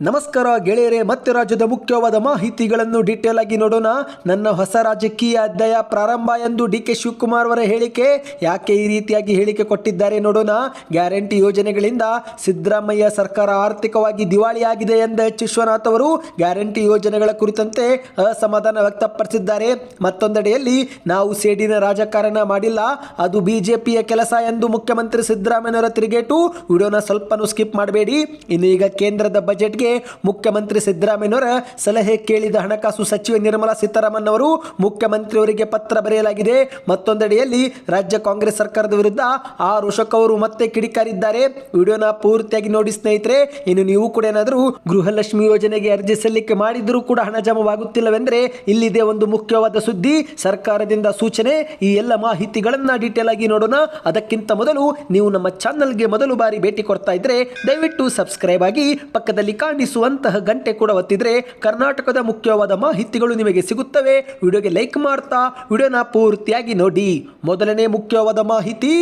ನಮಸ್ಕಾರ ಗೆಳೆಯರೆ, ಮತ್ತೆ ರಾಜ್ಯದ ಮುಖ್ಯವಾದ ಮಾಹಿತಿಗಳನ್ನು ಡೀಟೇಲ್ ಆಗಿ ನೋಡೋಣ. ನನ್ನ ಹೊಸ ರಾಜಕೀಯ ಅಧ್ಯಾಯ ಪ್ರಾರಂಭ ಎಂದು ಡಿ ಕೆ ಶಿವಕುಮಾರ್ ಅವರ ಹೇಳಿಕೆ. ಯಾಕೆ ಈ ರೀತಿಯಾಗಿ ಹೇಳಿಕೆ ಕೊಟ್ಟಿದ್ದಾರೆ ನೋಡೋಣ. ಗ್ಯಾರಂಟಿ ಯೋಜನೆಗಳಿಂದ ಸಿದ್ದರಾಮಯ್ಯ ಸರ್ಕಾರ ಆರ್ಥಿಕವಾಗಿ ದಿವಾಳಿಯಾಗಿದೆ ಎಂದ ಎಚ್. ವಿಶ್ವನಾಥ್ ಅವರು ಗ್ಯಾರಂಟಿ ಯೋಜನೆಗಳ ಕುರಿತಂತೆ ಅಸಮಾಧಾನ ವ್ಯಕ್ತಪಡಿಸಿದ್ದಾರೆ. ಮತ್ತೊಂದೆಡೆಯಲ್ಲಿ, ನಾವು ಸೇಡಿನ ರಾಜಕಾರಣ ಮಾಡಿಲ್ಲ. ಅದು ಬಿಜೆಪಿಯ ಕೆಲಸ ಎಂದು ಮುಖ್ಯಮಂತ್ರಿ ಸಿದ್ದರಾಮಯ್ಯನವರ ತಿರುಗೇಟು. ವಿಡಿಯೋನ ಸ್ವಲ್ಪನೂ ಸ್ಕಿಪ್ ಮಾಡಬೇಡಿ. ಇನ್ನು ಈಗ ಕೇಂದ್ರದ ಬಜೆಟ್ಗೆ ಮುಖ್ಯಮಂತ್ರಿ ಸಿದ್ದರಾಮಯ್ಯನವರ ಸಲಹೆ ಕೇಳಿದ ಹಣಕಾಸು ಸಚಿವೆ ನಿರ್ಮಲಾ ಸೀತಾರಾಮನ್ ಅವರು ಮುಖ್ಯಮಂತ್ರಿಯವರಿಗೆ ಪತ್ರ ಬರೆಯಲಾಗಿದೆ. ಮತ್ತೊಂದೆಡೆಯಲ್ಲಿ ರಾಜ್ಯ ಕಾಂಗ್ರೆಸ್ ಸರ್ಕಾರದ ವಿರುದ್ಧ ಆರ್ ಅವರು ಮತ್ತೆ ಕಿಡಿಕಾರಿದ್ದಾರೆ. ವಿಡಿಯೋನ ಪೂರ್ತಿಯಾಗಿ ನೋಡಿ ಸ್ನೇಹಿತರೆ, ಇನ್ನು ನೀವು ಕೂಡ ಏನಾದರೂ ಗೃಹಲಕ್ಷ್ಮಿ ಯೋಜನೆಗೆ ಅರ್ಜಿ ಸಲ್ಲಿಕೆ ಮಾಡಿದರೂ ಕೂಡ ಹಣ ಜಮವಾಗುತ್ತಿಲ್ಲವೆಂದರೆ ಇಲ್ಲಿದೆ ಒಂದು ಮುಖ್ಯವಾದ ಸುದ್ದಿ. ಸರ್ಕಾರದಿಂದ ಸೂಚನೆ, ಈ ಎಲ್ಲ ಮಾಹಿತಿಗಳನ್ನ ಡೀಟೇಲ್ ಆಗಿ ನೋಡೋಣ. ಅದಕ್ಕಿಂತ ಮೊದಲು ನೀವು ನಮ್ಮ ಚಾನಲ್ಗೆ ಮೊದಲು ಬಾರಿ ಭೇಟಿ ಕೊಡ್ತಾ ಇದ್ರೆ ದಯವಿಟ್ಟು ಸಬ್ಸ್ಕ್ರೈಬ್ ಆಗಿ ಪಕ್ಕದಲ್ಲಿ ಕಾಣಿಸುವಂತಹ ಗಂಟೆ ಕೂಡ ಒತ್ತಿದ್ರೆ ಕರ್ನಾಟಕದ ಮುಖ್ಯವಾದ ಮಾಹಿತಿಗಳು ನಿಮಗೆ ಸಿಗುತ್ತವೆ. ವಿಡಿಯೋಗೆ ಲೈಕ್ ಮಾಡ್ತಾ, ವಿಡಿಯೋನ ಪೂರ್ತಿಯಾಗಿ ನೋಡಿ. ಮೊದಲನೇ ಮುಖ್ಯವಾದ ಮಾಹಿತಿ.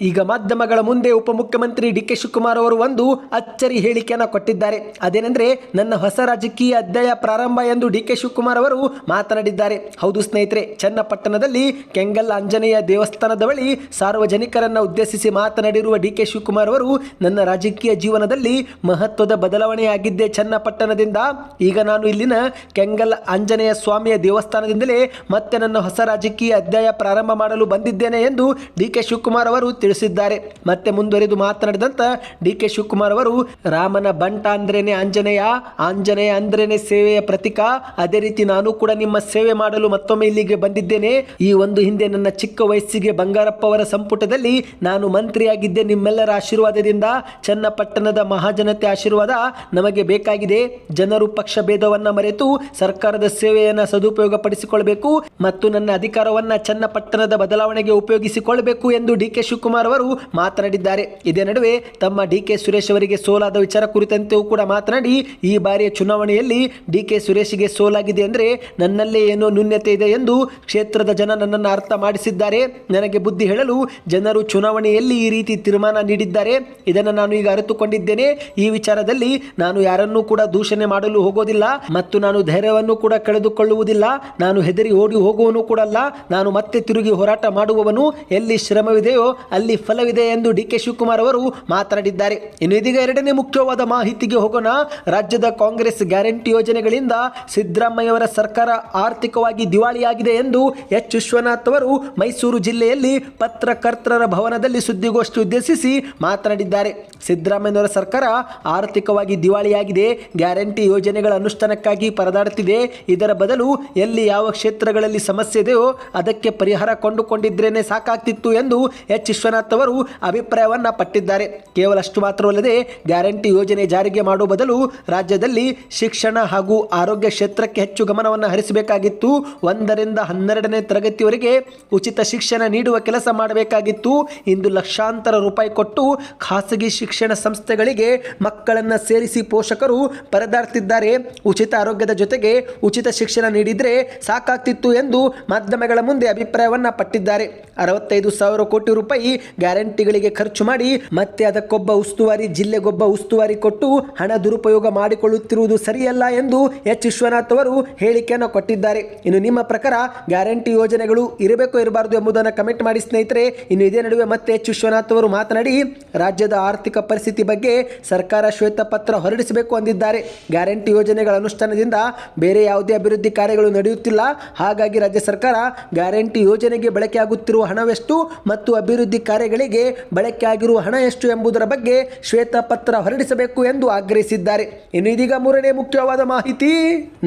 ಈಗ ಮಾಧ್ಯಮಗಳ ಮುಂದೆ ಉಪಮುಖ್ಯಮಂತ್ರಿ ಡಿ ಕೆ ಶಿವಕುಮಾರ್ ಅವರು ಒಂದು ಅಚ್ಚರಿ ಹೇಳಿಕೆಯನ್ನು ಕೊಟ್ಟಿದ್ದಾರೆ. ಅದೇನೆಂದರೆ, ನನ್ನ ಹೊಸ ರಾಜಕೀಯ ಅಧ್ಯಾಯ ಪ್ರಾರಂಭ ಎಂದು ಡಿ ಕೆ ಶಿವಕುಮಾರ್ ಅವರು ಮಾತನಾಡಿದ್ದಾರೆ. ಹೌದು ಸ್ನೇಹಿತರೆ, ಚನ್ನಪಟ್ಟಣದಲ್ಲಿ ಕೆಂಗಲ್ ಆಂಜನೇಯ ದೇವಸ್ಥಾನದ ಬಳಿ ಸಾರ್ವಜನಿಕರನ್ನ ಉದ್ದೇಶಿಸಿ ಮಾತನಾಡಿರುವ ಡಿ ಕೆ ಶಿವಕುಮಾರ್ ಅವರು, ನನ್ನ ರಾಜಕೀಯ ಜೀವನದಲ್ಲಿ ಮಹತ್ವದ ಬದಲಾವಣೆಯಾಗಿದ್ದೆ ಚನ್ನಪಟ್ಟಣದಿಂದ ಈಗ ನಾನು ಇಲ್ಲಿನ ಕೆಂಗಲ್ ಆಂಜನೇಯ ಸ್ವಾಮಿಯ ದೇವಸ್ಥಾನದಿಂದಲೇ ಮತ್ತೆ ನನ್ನ ಹೊಸ ರಾಜಕೀಯ ಅಧ್ಯಾಯ ಪ್ರಾರಂಭ ಮಾಡಲು ಬಂದಿದ್ದೇನೆ ಎಂದು ಡಿ ಕೆ ಶಿವಕುಮಾರ್ ಅವರು ತಿಳಿಸಿದ್ದಾರೆ. ಮತ್ತೆ ಮುಂದುವರಿದು ಮಾತನಾಡಿದಂತ ಡಿ ಕೆ ಶಿವಕುಮಾರ್ ಅವರು, ರಾಮನ ಬಂಟ ಅಂದ್ರೇನೆ ಆಂಜನೇಯ ಆಂಜನೇಯ ಅಂದ್ರೇನೆ ಸೇವೆಯ ಪ್ರತೀಕ. ಅದೇ ರೀತಿ ನಾನು ಕೂಡ ನಿಮ್ಮ ಸೇವೆ ಮಾಡಲು ಮತ್ತೊಮ್ಮೆ ಇಲ್ಲಿಗೆ ಬಂದಿದ್ದೇನೆ. ಈ ಒಂದು ಹಿಂದೆ ನನ್ನ ಚಿಕ್ಕ ವಯಸ್ಸಿಗೆ ಬಂಗಾರಪ್ಪ ಅವರ ಸಂಪುಟದಲ್ಲಿ ನಾನು ಮಂತ್ರಿಯಾಗಿದ್ದೆ. ನಿಮ್ಮೆಲ್ಲರ ಆಶೀರ್ವಾದದಿಂದ ಚನ್ನಪಟ್ಟಣದ ಮಹಾಜನತೆ ಆಶೀರ್ವಾದ ನಮಗೆ ಬೇಕಾಗಿದೆ. ಜನರು ಪಕ್ಷ ಭೇದವನ್ನ ಮರೆತು ಸರ್ಕಾರದ ಸೇವೆಯನ್ನು ಸದುಪಯೋಗ ಪಡಿಸಿಕೊಳ್ಳಬೇಕು ಮತ್ತು ನನ್ನ ಅಧಿಕಾರವನ್ನ ಚನ್ನಪಟ್ಟಣದ ಬದಲಾವಣೆಗೆ ಉಪಯೋಗಿಸಿಕೊಳ್ಳಬೇಕು ಎಂದು ಡಿ ಕೆ ಶಿವಕುಮಾರ್ ಅವರು ಮಾತನಾಡಿದ್ದಾರೆ. ಇದೇ ನಡುವೆ ತಮ್ಮ ಡಿ ಕೆ ಸುರೇಶ್ ಅವರಿಗೆ ಸೋಲಾದ ವಿಚಾರ ಕುರಿತಂತೆಯೂ ಕೂಡ ಮಾತನಾಡಿ, ಈ ಬಾರಿಯ ಚುನಾವಣೆಯಲ್ಲಿ ಡಿ ಕೆ ಸುರೇಶ್ಗೆ ಸೋಲಾಗಿದೆ ಅಂದರೆ ನನ್ನಲ್ಲೇ ಏನೋ ನ್ಯೂನ್ಯತೆ ಇದೆ ಎಂದು ಕ್ಷೇತ್ರದ ಜನ ನನ್ನನ್ನು ಅರ್ಥ ಮಾಡಿಸಿದ್ದಾರೆ. ನನಗೆ ಬುದ್ಧಿ ಹೇಳಲು ಜನರು ಚುನಾವಣೆಯಲ್ಲಿ ಈ ರೀತಿ ತೀರ್ಮಾನ ನೀಡಿದ್ದಾರೆ. ಇದನ್ನು ನಾನು ಈಗ ಅರಿತುಕೊಂಡಿದ್ದೇನೆ. ಈ ವಿಚಾರದಲ್ಲಿ ನಾನು ಯಾರನ್ನೂ ಕೂಡ ದೂಷಣೆ ಮಾಡಲು ಹೋಗೋದಿಲ್ಲ ಮತ್ತು ನಾನು ಧೈರ್ಯವನ್ನು ಕೂಡ ಕಳೆದುಕೊಳ್ಳುವುದಿಲ್ಲ. ನಾನು ಹೆದರಿ ಓಡಿ ಹೋಗುವನು ಕೂಡ ಅಲ್ಲ. ನಾನು ಮತ್ತೆ ತಿರುಗಿ ಹೋರಾಟ ಮಾಡುವವನು ಎಲ್ಲಿ ಶ್ರಮವಿದೆಯೋ ಅಲ್ಲಿ ಫಲವಿದೆ ಎಂದು ಡಿ ಕೆ ಶಿವಕುಮಾರ್ ಅವರು ಮಾತನಾಡಿದ್ದಾರೆ. ಇನ್ನು ಇದೀಗ ಎರಡನೇ ಮುಖ್ಯವಾದ ಮಾಹಿತಿಗೆ ಹೋಗೋಣ. ರಾಜ್ಯದ ಕಾಂಗ್ರೆಸ್ ಗ್ಯಾರಂಟಿ ಯೋಜನೆಗಳಿಂದ ಸಿದ್ದರಾಮಯ್ಯವರ ಸರ್ಕಾರ ಆರ್ಥಿಕವಾಗಿ ದಿವಾಳಿಯಾಗಿದೆ ಎಂದು ಎಚ್. ವಿಶ್ವನಾಥ್ ಅವರು ಮೈಸೂರು ಜಿಲ್ಲೆಯಲ್ಲಿ ಪತ್ರಕರ್ತರ ಭವನದಲ್ಲಿ ಸುದ್ದಿಗೋಷ್ಠಿ ಉದ್ದೇಶಿಸಿ ಮಾತನಾಡಿದ್ದಾರೆ. ಸಿದ್ದರಾಮಯ್ಯವರ ಸರ್ಕಾರ ಆರ್ಥಿಕವಾಗಿ ದಿವಾಳಿಯಾಗಿದೆ. ಗ್ಯಾರಂಟಿ ಯೋಜನೆಗಳ ಅನುಷ್ಠಾನಕ್ಕಾಗಿ ಪರದಾಡುತ್ತಿದೆ. ಇದರ ಬದಲು ಎಲ್ಲಿ ಯಾವ ಕ್ಷೇತ್ರಗಳಲ್ಲಿ ಸಮಸ್ಯೆ ಇದೆಯೋ ಅದಕ್ಕೆ ಪರಿಹಾರ ಕೊಂಡುಕೊಂಡಿದ್ರೇನೆ ಸಾಕಾಗ್ತಿತ್ತು ಎಂದು ಎಚ್. ವಿಶ್ವನಾಥ್ ಅವರು ಅಭಿಪ್ರಾಯವನ್ನ ಪಟ್ಟಿದ್ದಾರೆ. ಕೇವಲ ಅಷ್ಟು ಮಾತ್ರವಲ್ಲದೆ ಗ್ಯಾರಂಟಿ ಯೋಜನೆ ಜಾರಿಗೆ ಮಾಡುವ ಬದಲು ರಾಜ್ಯದಲ್ಲಿ ಶಿಕ್ಷಣ ಹಾಗೂ ಆರೋಗ್ಯ ಕ್ಷೇತ್ರಕ್ಕೆ ಹೆಚ್ಚು ಗಮನವನ್ನು ಹರಿಸಬೇಕಾಗಿತ್ತು. ಒಂದರಿಂದ ಹನ್ನೆರಡನೇ ತರಗತಿಯವರೆಗೆ ಉಚಿತ ಶಿಕ್ಷಣ ನೀಡುವ ಕೆಲಸ ಮಾಡಬೇಕಾಗಿತ್ತು. ಇಂದು ಲಕ್ಷಾಂತರ ರೂಪಾಯಿ ಕೊಟ್ಟು ಖಾಸಗಿ ಶಿಕ್ಷಣ ಸಂಸ್ಥೆಗಳಿಗೆ ಮಕ್ಕಳನ್ನು ಸೇರಿಸಿ ಪೋಷಕರು ಪರದಾಡ್ತಿದ್ದಾರೆ. ಉಚಿತ ಆರೋಗ್ಯದ ಜೊತೆಗೆ ಉಚಿತ ಶಿಕ್ಷಣ ನೀಡಿದರೆ ಸಾಕಾಗ್ತಿತ್ತು ಎಂದು ಮಾಧ್ಯಮಗಳ ಮುಂದೆ ಅಭಿಪ್ರಾಯವನ್ನು ಪಟ್ಟಿದ್ದಾರೆ. ಅರವತ್ತೈದು ಸಾವಿರ ಕೋಟಿ ರೂಪಾಯಿ ಗ್ಯಾರಂಟಿಗಳಿಗೆ ಖರ್ಚು ಮಾಡಿ ಮತ್ತೆ ಅದಕ್ಕೊಬ್ಬ ಉಸ್ತುವಾರಿ, ಜಿಲ್ಲೆಗೊಬ್ಬ ಉಸ್ತುವಾರಿ ಕೊಟ್ಟು ಹಣ ದುರುಪಯೋಗ ಮಾಡಿಕೊಳ್ಳುತ್ತಿರುವುದು ಸರಿಯಲ್ಲ ಎಂದು ಎಚ್. ವಿಶ್ವನಾಥ್ ಅವರು ಹೇಳಿಕೆಯನ್ನು ಕೊಟ್ಟಿದ್ದಾರೆ. ಇನ್ನು ನಿಮ್ಮ ಪ್ರಕಾರ ಗ್ಯಾರಂಟಿ ಯೋಜನೆಗಳು ಇರಬೇಕು ಇರಬಾರದು ಎಂಬುದನ್ನು ಕಮೆಂಟ್ ಮಾಡಿ ಸ್ನೇಹಿತರೆ. ಇನ್ನು ಇದೇ ನಡುವೆ ಮತ್ತೆ ಎಚ್. ವಿಶ್ವನಾಥ್ ಅವರು ಮಾತನಾಡಿ, ರಾಜ್ಯದ ಆರ್ಥಿಕ ಪರಿಸ್ಥಿತಿ ಬಗ್ಗೆ ಸರ್ಕಾರ ಶ್ವೇತಪತ್ರ ಹೊರಡಿಸಬೇಕು ಅಂದಿದ್ದಾರೆ. ಗ್ಯಾರಂಟಿ ಯೋಜನೆಗಳ ಅನುಷ್ಠಾನದಿಂದ ಬೇರೆ ಯಾವುದೇ ಅಭಿವೃದ್ಧಿ ಕಾರ್ಯಗಳು ನಡೆಯುತ್ತಿಲ್ಲ. ಹಾಗಾಗಿ ರಾಜ್ಯ ಸರ್ಕಾರ ಗ್ಯಾರಂಟಿ ಯೋಜನೆಗೆ ಬಳಕೆಯಾಗುತ್ತಿರುವ ಹಣವೆಷ್ಟು ಮತ್ತು ಅಭಿವೃದ್ಧಿ ಕಾರ್ಯಗಳಿಗೆ ಬಳಕೆಯಾಗಿರುವ ಹಣ ಎಷ್ಟು ಎಂಬುದರ ಬಗ್ಗೆ ಶ್ವೇತಪತ್ರ ಹೊರಡಿಸಬೇಕು ಎಂದು ಆಗ್ರಹಿಸಿದ್ದಾರೆ. ಇನ್ನು ಇದೀಗ ಮೂರನೇ ಮುಖ್ಯವಾದ ಮಾಹಿತಿ,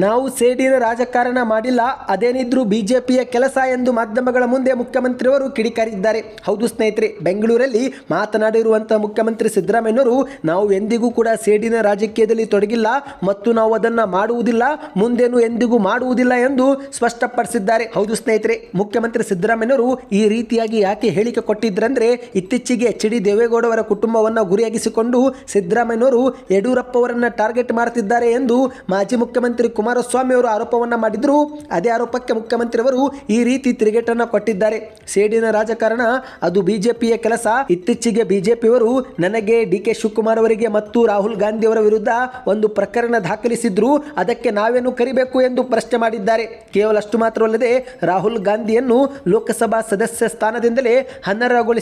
ನಾವು ಸೇಡಿನ ರಾಜಕಾರಣ ಮಾಡಿಲ್ಲ, ಅದೇನಿದ್ರು ಬಿಜೆಪಿಯ ಕೆಲಸ ಎಂದು ಮಾಧ್ಯಮಗಳ ಮುಂದೆ ಮುಖ್ಯಮಂತ್ರಿಯವರು ಕಿಡಿಕಾರಿದ್ದಾರೆ. ಹೌದು ಸ್ನೇಹಿತರೆ, ಬೆಂಗಳೂರಲ್ಲಿ ಮಾತನಾಡಿರುವಂತಹ ಮುಖ್ಯಮಂತ್ರಿ ಸಿದ್ದರಾಮಯ್ಯವರು ನಾವು ಎಂದಿಗೂ ಕೂಡ ಸೇಡಿನ ರಾಜಕೀಯದಲ್ಲಿ ತೊಡಗಿಲ್ಲ ಮತ್ತು ನಾವು ಅದನ್ನ ಮಾಡುವುದಿಲ್ಲ, ಮುಂದೇನು ಎಂದಿಗೂ ಮಾಡುವುದಿಲ್ಲ ಎಂದು ಸ್ಪಷ್ಟಪಡಿಸಿದ್ದಾರೆ. ಹೌದು ಸ್ನೇಹಿತರೆ, ಮುಖ್ಯಮಂತ್ರಿ ಸಿದ್ದರಾಮಯ್ಯವರು ಈ ರೀತಿಯಾಗಿ ಯಾಕೆ ಹೇಳಿಕೆ ಕೊಟ್ಟಿದ್ರಂದ್ರೆ ಯಾಕಂದ್ರೆ ಇತ್ತೀಚೆಗೆ ಎಚ್ ಡಿ ದೇವೇಗೌಡವರ ಕುಟುಂಬವನ್ನು ಗುರಿಯಾಗಿಸಿಕೊಂಡು ಸಿದ್ದರಾಮಯ್ಯನವರು ಯಡಿಯೂರಪ್ಪ ಅವರನ್ನು ಟಾರ್ಗೆಟ್ ಮಾಡ್ತಿದ್ದಾರೆ ಎಂದು ಮಾಜಿ ಮುಖ್ಯಮಂತ್ರಿ ಕುಮಾರಸ್ವಾಮಿ ಅವರು ಆರೋಪವನ್ನು ಮಾಡಿದರು. ಅದೇ ಆರೋಪಕ್ಕೆ ಮುಖ್ಯಮಂತ್ರಿಯವರು ಈ ರೀತಿ ತಿರುಗೇಟನ್ನು ಕೊಟ್ಟಿದ್ದಾರೆ. ಸೇಡಿನ ರಾಜಕಾರಣ, ಅದು ಬಿಜೆಪಿಯ ಕೆಲಸ. ಇತ್ತೀಚೆಗೆ ಬಿಜೆಪಿಯವರು ನನಗೆ ಡಿ ಕೆ ಶಿವಕುಮಾರ್ ಅವರಿಗೆ ಮತ್ತು ರಾಹುಲ್ ಗಾಂಧಿ ಅವರ ವಿರುದ್ಧ ಒಂದು ಪ್ರಕರಣ ದಾಖಲಿಸಿದ್ರು. ಅದಕ್ಕೆ ನಾವೇನು ಕರಿಬೇಕು ಎಂದು ಪ್ರಶ್ನೆ ಮಾಡಿದ್ದಾರೆ. ಕೇವಲ ಅಷ್ಟು ಮಾತ್ರವಲ್ಲದೆ ರಾಹುಲ್ ಗಾಂಧಿಯನ್ನು ಲೋಕಸಭಾ ಸದಸ್ಯ ಸ್ಥಾನದಿಂದಲೇ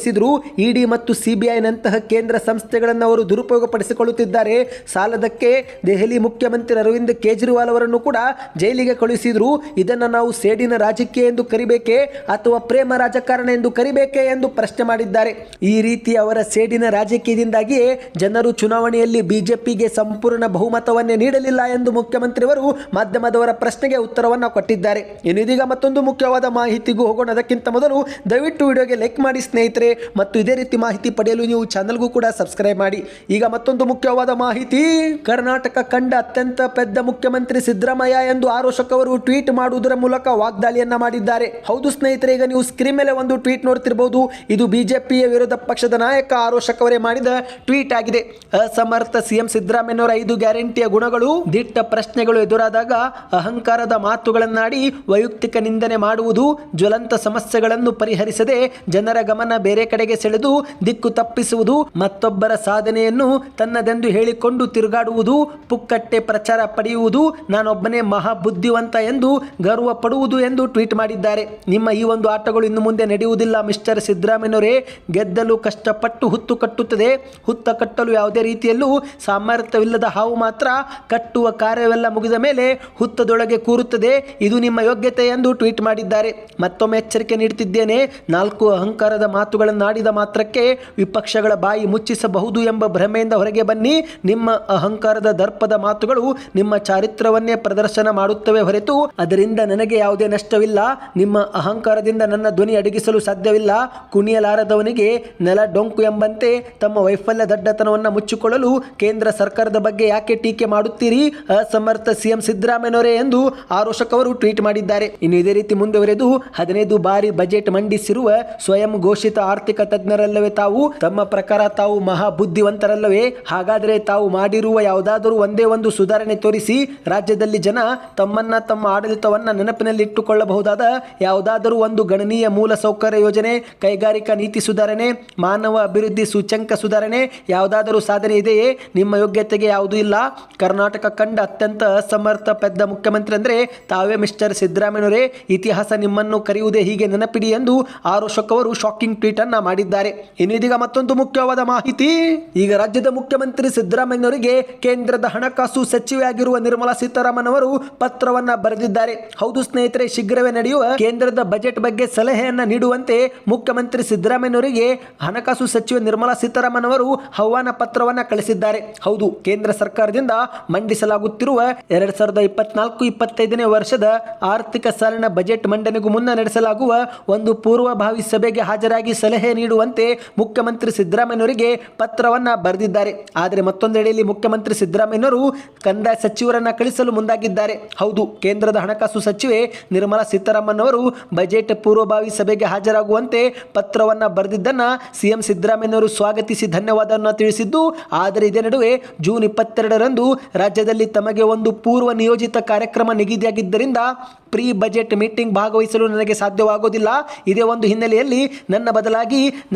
ಅನರ್ಹಗೊಳಿಸಿದ್ರು ಇಡಿ ಮತ್ತು ಸಿಬಿಐನಂತಹ ಕೇಂದ್ರ ಸಂಸ್ಥೆಗಳನ್ನು ಅವರು ದುರುಪಯೋಗಪಡಿಸಿಕೊಳ್ಳುತ್ತಿದ್ದಾರೆ. ಸಾಲದಕ್ಕೆ ದೆಹಲಿ ಮುಖ್ಯಮಂತ್ರಿ ಅರವಿಂದ್ ಕೇಜ್ರಿವಾಲ್ ಅವರನ್ನು ಕೂಡ ಜೈಲಿಗೆ ಕಳುಹಿಸಿದ್ರು. ಇದನ್ನು ನಾವು ಸೇಡಿನ ರಾಜಕೀಯ ಎಂದು ಕರಿಬೇಕೆ ಅಥವಾ ಪ್ರೇಮ ರಾಜಕಾರಣ ಎಂದು ಕರಿಬೇಕೆ ಎಂದು ಪ್ರಶ್ನೆ ಮಾಡಿದ್ದಾರೆ. ಈ ರೀತಿ ಅವರ ಸೇಡಿನ ರಾಜಕೀಯದಿಂದಾಗಿಯೇ ಜನರು ಚುನಾವಣೆಯಲ್ಲಿ ಬಿಜೆಪಿಗೆ ಸಂಪೂರ್ಣ ಬಹುಮತವನ್ನೇ ನೀಡಲಿಲ್ಲ ಎಂದು ಮುಖ್ಯಮಂತ್ರಿಯವರು ಮಾಧ್ಯಮದವರ ಪ್ರಶ್ನೆಗೆ ಉತ್ತರವನ್ನು ಕೊಟ್ಟಿದ್ದಾರೆ. ಇನ್ನು ಇದೀಗ ಮತ್ತೊಂದು ಮುಖ್ಯವಾದ ಮಾಹಿತಿಗೂ ಹೋಗೋಣ. ಅದಕ್ಕಿಂತ ಮೊದಲು ದಯವಿಟ್ಟು ವಿಡಿಯೋಗೆ ಲೈಕ್ ಮಾಡಿ ಸ್ನೇಹಿತರೆ. ಮತ್ತು ಇದೇ ರೀತಿ ಮಾಹಿತಿ ಪಡೆಯಲು ನೀವು ಚಾನಲ್ಗೂ ಕೂಡ ಸಬ್ಸ್ಕ್ರೈಬ್ ಮಾಡಿ. ಈಗ ಮತ್ತೊಂದು ಮುಖ್ಯವಾದ ಮಾಹಿತಿ. ಕರ್ನಾಟಕ ಕಂಡ ಅತ್ಯಂತ ಪೆದ್ದ ಮುಖ್ಯಮಂತ್ರಿ ಸಿದ್ದರಾಮಯ್ಯ ಎಂದು ಆರೋಶಕ್ ಅವರು ಟ್ವೀಟ್ ಮಾಡುವುದರ ಮೂಲಕ ವಾಗ್ದಾಳಿಯನ್ನ ಮಾಡಿದ್ದಾರೆ. ಹೌದು ಸ್ನೇಹಿತರೆ, ಈಗ ನೀವು ಸ್ಕ್ರೀನ್ ಮೇಲೆ ಒಂದು ಟ್ವೀಟ್ ನೋಡ್ತಿರಬಹುದು ಇದು ಬಿಜೆಪಿಯ ವಿರೋಧ ಪಕ್ಷದ ನಾಯಕ ಆರೋಶಕ್ ಅವರೇ ಮಾಡಿದ ಟ್ವೀಟ್ ಆಗಿದೆ. ಅಸಮರ್ಥ ಸಿಎಂ ಸಿದ್ದರಾಮಯ್ಯನವರ ಐದು ಗ್ಯಾರಂಟಿಯ ಗುಣಗಳು, ದಿಟ್ಟ ಪ್ರಶ್ನೆಗಳು ಎದುರಾದಾಗ ಅಹಂಕಾರದ ಮಾತುಗಳನ್ನಾಡಿ ವೈಯಕ್ತಿಕ ನಿಂದನೆ ಮಾಡುವುದು, ಜ್ವಲಂತ ಸಮಸ್ಯೆಗಳನ್ನು ಪರಿಹರಿಸದೆ ಜನರ ಗಮನ ಬೇರೆ ಕಡೆಗೆ ಸೆಳೆದು ದಿಕ್ಕು ತಪ್ಪಿಸುವುದು ಮತ್ತೊಬ್ಬರ ಸಾಧನೆಯನ್ನು ತನ್ನದೆಂದು ಹೇಳಿಕೊಂಡು ತಿರುಗಾಡುವುದು, ಪುಕ್ಕಟ್ಟೆ ಪ್ರಚಾರ ಪಡೆಯುವುದು, ನಾನೊಬ್ಬನೇ ಮಹಾ ಬುದ್ಧಿವಂತ ಎಂದು ಗರ್ವ ಪಡುವುದು ಎಂದು ಟ್ವೀಟ್ ಮಾಡಿದ್ದಾರೆ. ನಿಮ್ಮ ಈ ಒಂದು ಆಟಗಳು ಇನ್ನು ಮುಂದೆ ನಡೆಯುವುದಿಲ್ಲ, ಮಿಸ್ಟರ್ ಸಿದ್ದರಾಮಯ್ಯನವರೇ. ಗೆದ್ದಲು ಕಷ್ಟಪಟ್ಟು ಹುತ್ತು ಕಟ್ಟುತ್ತದೆ. ಹುತ್ತ ಕಟ್ಟಲು ಯಾವುದೇ ರೀತಿಯಲ್ಲೂ ಸಾಮರ್ಥ್ಯವಿಲ್ಲದ ಹಾವು ಮಾತ್ರ ಕಟ್ಟುವ ಕಾರ್ಯವೆಲ್ಲ ಮುಗಿದ ಮೇಲೆ ಹುತ್ತದೊಳಗೆ ಕೂರುತ್ತದೆ. ಇದು ನಿಮ್ಮ ಯೋಗ್ಯತೆ ಎಂದು ಟ್ವೀಟ್ ಮಾಡಿದ್ದಾರೆ. ಮತ್ತೊಮ್ಮೆ ಎಚ್ಚರಿಕೆ ನೀಡುತ್ತಿದ್ದೇನೆ ನಾಲ್ಕು ಅಹಂಕಾರದ ಮಾತುಗಳನ್ನಾಡಿದ ಮಾತ್ರಕ್ಕೆ ವಿಪಕ್ಷಗಳ ಬಾಯಿ ಮುಚ್ಚಿಸಬಹುದು ಎಂಬ ಭ್ರಮೆಯಿಂದ ಹೊರಗೆ ಬನ್ನಿ. ನಿಮ್ಮ ಅಹಂಕಾರದ ದರ್ಪದ ಮಾತುಗಳು ನಿಮ್ಮ ಚಾರಿತ್ರವನ್ನೇ ಪ್ರದರ್ಶನ ಮಾಡುತ್ತವೆ ಹೊರತು ಅದರಿಂದ ನನಗೆ ಯಾವುದೇ ನಷ್ಟವಿಲ್ಲ. ನಿಮ್ಮ ಅಹಂಕಾರದಿಂದ ನನ್ನ ಧ್ವನಿ ಅಡಗಿಸಲು ಸಾಧ್ಯವಿಲ್ಲ. ಕುಣಿಯಲಾರದವನಿಗೆ ನೆಲ ಡೊಂಕು ಎಂಬಂತೆ ತಮ್ಮ ವೈಫಲ್ಯ ದಡ್ಡತನವನ್ನು ಮುಚ್ಚಿಕೊಳ್ಳಲು ಕೇಂದ್ರ ಸರ್ಕಾರದ ಬಗ್ಗೆ ಯಾಕೆ ಟೀಕೆ ಮಾಡುತ್ತೀರಿ? ಅಸಮರ್ಥ ಸಿಎಂ ಸಿದ್ದರಾಮಯ್ಯನವರೇ ಎಂದು ಆರೋಶಕ್ ಅವರು ಟ್ವೀಟ್ ಮಾಡಿದ್ದಾರೆ. ಇನ್ನು ಇದೇ ರೀತಿ ಮುಂದುವರೆದು ಹದಿನೈದು ಬಾರಿ ಬಜೆಟ್ ಮಂಡಿಸಿರುವ ಸ್ವಯಂ ಘೋಷಿತ ಆರ್ಥಿಕ ತಜ್ಞರಲ್ಲವೇ ತಾವು, ತಮ್ಮ ಪ್ರಕಾರ ತಾವು ಮಹಾ ಬುದ್ಧಿವಂತರಲ್ಲವೇ ಹಾಗಾದರೆ ತಾವು ಮಾಡಿರುವ ಯಾವುದಾದರೂ ಒಂದೇ ಒಂದು ಸುಧಾರಣೆ ತೋರಿಸಿ, ರಾಜ್ಯದಲ್ಲಿ ಜನ ತಮ್ಮನ್ನ, ತಮ್ಮ ಆಡಳಿತವನ್ನ ನೆನಪಿನಲ್ಲಿಟ್ಟುಕೊಳ್ಳಬಹುದಾದ ಯಾವುದಾದರೂ ಒಂದು ಗಣನೀಯ ಮೂಲ ಸೌಕರ್ಯ ಯೋಜನೆ, ಕೈಗಾರಿಕಾ ನೀತಿ ಸುಧಾರಣೆ, ಮಾನವ ಅಭಿವೃದ್ಧಿ ಸೂಚ್ಯಂಕ ಸುಧಾರಣೆ, ಯಾವುದಾದರೂ ಸಾಧನೆ ಇದೆಯೇ? ನಿಮ್ಮ ಯೋಗ್ಯತೆಗೆ ಯಾವುದೂ ಇಲ್ಲ. ಕರ್ನಾಟಕ ಕಂಡ ಅತ್ಯಂತ ಅಸಮರ್ಥ ಪೆದ್ದ ಮುಖ್ಯಮಂತ್ರಿ ಅಂದ್ರೆ ತಾವೇ ಮಿಸ್ಟರ್ ಸಿದ್ದರಾಮಯ್ಯವರೇ ಇತಿಹಾಸ ನಿಮ್ಮನ್ನು ಕರೆಯುವುದೇ ಹೀಗೆ ನೆನಪಿಡಿ ಎಂದು ಆರೋಶಕ್ ಅವರು ಶಾಕಿಂಗ್ ಟ್ವೀಟ್ ಮಾಡಿದ್ದಾರೆ. ಇನ್ನಿದೀಗ ಮತ್ತೊಂದು ಮುಖ್ಯವಾದ ಮಾಹಿತಿ. ಈಗ ರಾಜ್ಯದ ಮುಖ್ಯಮಂತ್ರಿ ಸಿದ್ದರಾಮಯ್ಯನವರಿಗೆ ಕೇಂದ್ರದ ಹಣಕಾಸು ಸಚಿವೆಯಾಗಿರುವ ನಿರ್ಮಲಾ ಸೀತಾರಾಮನ್ ಅವರು ಪತ್ರವನ್ನ ಬರೆದಿದ್ದಾರೆ. ಹೌದು ಸ್ನೇಹಿತರೆ, ಶೀಘ್ರವೇ ನಡೆಯುವ ಕೇಂದ್ರದ ಬಜೆಟ್ ಬಗ್ಗೆ ಸಲಹೆಯನ್ನ ನೀಡುವಂತೆ ಮುಖ್ಯಮಂತ್ರಿ ಸಿದ್ದರಾಮಯ್ಯನವರಿಗೆ ಹಣಕಾಸು ಸಚಿವೆ ನಿರ್ಮಲಾ ಸೀತಾರಾಮನ್ ಅವರು ಆಹ್ವಾನ ಪತ್ರವನ್ನ ಕಳಿಸಿದ್ದಾರೆ. ಹೌದು, ಕೇಂದ್ರ ಸರ್ಕಾರದಿಂದ ಮಂಡಿಸಲಾಗುತ್ತಿರುವ ಎರಡ್ ಸಾವಿರದ ಇಪ್ಪತ್ನಾಲ್ಕು ಇಪ್ಪತ್ತೈದನೇ ವರ್ಷದ ಆರ್ಥಿಕ ಸಾಲಿನ ಬಜೆಟ್ ಮಂಡನೆಗೂ ಮುನ್ನ ನಡೆಸಲಾಗುವ ಒಂದು ಪೂರ್ವಭಾವಿ ಸಭೆಗೆ ಹಾಜರಾಗಿ ಸಲಹೆ ನೀಡುವಂತೆ ಮುಖ್ಯಮಂತ್ರಿ ಸಿದ್ದರಾಮಯ್ಯನವರಿಗೆ ಪತ್ರವನ್ನು ಬರೆದಿದ್ದಾರೆ. ಆದರೆ ಮತ್ತೊಂದೆಡೆಯಲ್ಲಿ ಮುಖ್ಯಮಂತ್ರಿ ಸಿದ್ದರಾಮಯ್ಯನವರು ಕಂದಾಯ ಸಚಿವರನ್ನು ಕಳಿಸಲು ಮುಂದಾಗಿದ್ದಾರೆ. ಹೌದು, ಕೇಂದ್ರದ ಹಣಕಾಸು ಸಚಿವೆ ನಿರ್ಮಲಾ ಸೀತಾರಾಮನ್ ಅವರು ಬಜೆಟ್ ಪೂರ್ವಭಾವಿ ಸಭೆಗೆ ಹಾಜರಾಗುವಂತೆ ಪತ್ರವನ್ನು ಬರೆದಿದ್ದನ್ನು ಸಿಎಂ ಸಿದ್ದರಾಮಯ್ಯನವರು ಸ್ವಾಗತಿಸಿ ಧನ್ಯವಾದವನ್ನು ತಿಳಿಸಿದ್ದು, ಆದರೆ ಇದೇ ನಡುವೆ ಜೂನ್ ಇಪ್ಪತ್ತೆರಡರಂದು ರಾಜ್ಯದಲ್ಲಿ ತಮಗೆ ಒಂದು ಪೂರ್ವ ನಿಯೋಜಿತ ಕಾರ್ಯಕ್ರಮ ನಿಗದಿಯಾಗಿದ್ದರಿಂದ ಪ್ರೀ ಬಜೆಟ್ ಮೀಟಿಂಗ್ ಭಾಗವಹಿಸಲು ನನಗೆ ಸಾಧ್ಯವಾಗುವುದಿಲ್ಲ ಇದೇ ಒಂದು ಹಿನ್ನೆಲೆಯಲ್ಲಿ ನನ್ನ ಬದಲಾಗಿ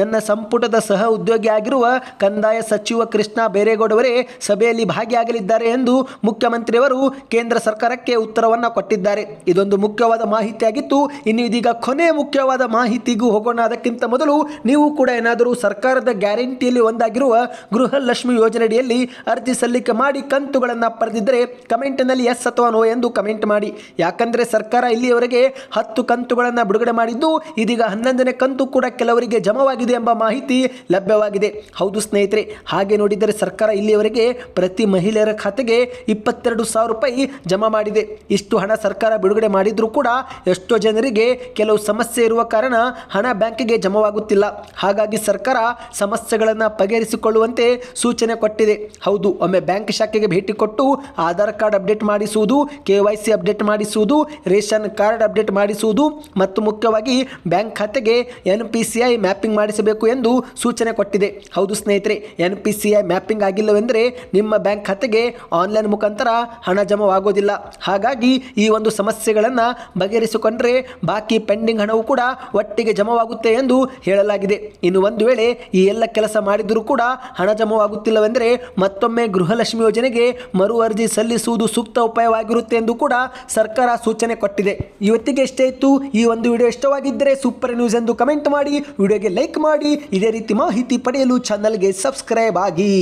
ನನ್ನ ಸಂಪುಟದ ಸಹ ಉದ್ಯೋಗಿಯಾಗಿರುವ ಕಂದಾಯ ಸಚಿವ ಕೃಷ್ಣ ಬೇರೇಗೌಡವರೇ ಸಭೆಯಲ್ಲಿ ಭಾಗಿಯಾಗಲಿದ್ದಾರೆ ಎಂದು ಮುಖ್ಯಮಂತ್ರಿಯವರು ಕೇಂದ್ರ ಸರ್ಕಾರಕ್ಕೆ ಉತ್ತರವನ್ನು ಕೊಟ್ಟಿದ್ದಾರೆ. ಇದೊಂದು ಮುಖ್ಯವಾದ ಮಾಹಿತಿಯಾಗಿತ್ತು. ಇನ್ನು ಇದೀಗ ಕೊನೆ ಮುಖ್ಯವಾದ ಮಾಹಿತಿಗೂ ಹೋಗೋಣ. ಅದಕ್ಕಿಂತ ಮೊದಲು ನೀವು ಕೂಡ ಏನಾದರೂ ಸರ್ಕಾರದ ಗ್ಯಾರಂಟಿಯಲ್ಲಿ ಒಂದಾಗಿರುವ ಗೃಹಲಕ್ಷ್ಮಿ ಯೋಜನೆಯಡಿಯಲ್ಲಿ ಅರ್ಜಿ ಸಲ್ಲಿಕೆ ಮಾಡಿ ಕಂತುಗಳನ್ನು ಪಡೆದಿದ್ದರೆ ಕಮೆಂಟ್ನಲ್ಲಿ ಎಸ್ ಅಥವಾ ನೋ ಎಂದು ಕಮೆಂಟ್ ಮಾಡಿ. ಯಾಕಂದರೆ ಸರ್ಕಾರ ಇಲ್ಲಿಯವರೆಗೆ ಹತ್ತು ಕಂತುಗಳನ್ನು ಬಿಡುಗಡೆ ಮಾಡಿದ್ದು, ಇದೀಗ ಹನ್ನೊಂದನೇ ಕಂತು ಕೂಡ ಕೆಲವರಿಗೆ ಜಮವಾಗಿದೆ ಎಂಬ ಮಾಹಿತಿ ಲಭ್ಯವಾಗಿದೆ. ಹೌದು ಸ್ನೇಹಿತರೆ, ಹಾಗೆ ನೋಡಿದರೆ ಸರ್ಕಾರ ಇಲ್ಲಿಯವರೆಗೆ ಪ್ರತಿ ಮಹಿಳೆಯರ ಖಾತೆಗೆ ಇಪ್ಪತ್ತೆರಡು ಸಾವಿರ ರೂಪಾಯಿ ಜಮಾ ಮಾಡಿದೆ. ಇಷ್ಟು ಹಣ ಸರ್ಕಾರ ಬಿಡುಗಡೆ ಮಾಡಿದರೂ ಕೂಡ ಎಷ್ಟೋ ಜನರಿಗೆ ಕೆಲವು ಸಮಸ್ಯೆ ಇರುವ ಕಾರಣ ಹಣ ಬ್ಯಾಂಕಿಗೆ ಜಮವಾಗುತ್ತಿಲ್ಲ. ಹಾಗಾಗಿ ಸರ್ಕಾರ ಸಮಸ್ಯೆಗಳನ್ನು ಬಗೆಹರಿಸಿಕೊಳ್ಳುವಂತೆ ಸೂಚನೆ ಕೊಟ್ಟಿದೆ. ಹೌದು, ಒಮ್ಮೆ ಬ್ಯಾಂಕ್ ಶಾಖೆಗೆ ಭೇಟಿ ಕೊಟ್ಟು ಆಧಾರ್ ಕಾರ್ಡ್ ಅಪ್ಡೇಟ್ ಮಾಡಿಸುವುದು, ಕೆ ಅಪ್ಡೇಟ್ ಮಾಡಿಸುವುದು, ರೇಷನ್ ಕಾರ್ಡ್ ಅಪ್ಡೇಟ್ ಮಾಡಿಸುವುದು ಮತ್ತು ಮುಖ್ಯವಾಗಿ ಬ್ಯಾಂಕ್ ಖಾತೆಗೆ N P C I mapping ಮಾಡಿಸಬೇಕು ಎಂದು ಸೂಚನೆ ಕೊಟ್ಟಿದೆ. ಹೌದು ಸ್ನೇಹಿತರೆ, ಎನ್ ಪಿ ಮ್ಯಾಪಿಂಗ್ ಆಗಿಲ್ಲವೆಂದರೆ ನಿಮ್ಮ ಬ್ಯಾಂಕ್ ಖಾತೆಗೆ ಆನ್ಲೈನ್ ಮುಖಾಂತರ ಹಣ ಜಮವಾಗೋದಿಲ್ಲ. ಹಾಗಾಗಿ ಈ ಒಂದು ಸಮಸ್ಯೆಗಳನ್ನು ಬಗೆಹರಿಸಿಕೊಂಡ್ರೆ ಬಾಕಿ ಪೆಂಡಿಂಗ್ ಹಣವು ಕೂಡ ಒಟ್ಟಿಗೆ ಜಮವಾಗುತ್ತೆ ಎಂದು ಹೇಳಲಾಗಿದೆ. ಇನ್ನು ಒಂದು ವೇಳೆ ಈ ಎಲ್ಲ ಕೆಲಸ ಮಾಡಿದರೂ ಕೂಡ ಹಣ ಜಮವಾಗುತ್ತಿಲ್ಲವೆಂದರೆ ಮತ್ತೊಮ್ಮೆ ಗೃಹಲಕ್ಷ್ಮಿ ಯೋಜನೆಗೆ ಮರು ಅರ್ಜಿ ಸಲ್ಲಿಸುವುದು ಸೂಕ್ತ ಉಪಾಯವಾಗಿರುತ್ತೆ ಎಂದು ಕೂಡ ಸರ್ಕಾರ ಸೂಚನೆ ಕೊಟ್ಟಿದೆ. ಇವತ್ತಿಗೆ ಎಷ್ಟೇ ಇತ್ತು. ಈ ಒಂದು ವಿಡಿಯೋ ಇಷ್ಟವಾಗಿದ್ದರೆ ಸೂಪರ್ ನ್ಯೂಸ್ ಎಂದು ಕಮೆಂಟ್ ಮಾಡಿ. ವಿಡಿಯೋಗೆ ಲೈಕ್ ಮಾಡಿ ಇದೇ ರೀತಿ ಮಾಹಿತಿ ಪಡೆಯಲು ಚಾನಲ್ಗೆ ಸಬ್ಸ್ಕ್ರೈಬ್ ಆಗಿ.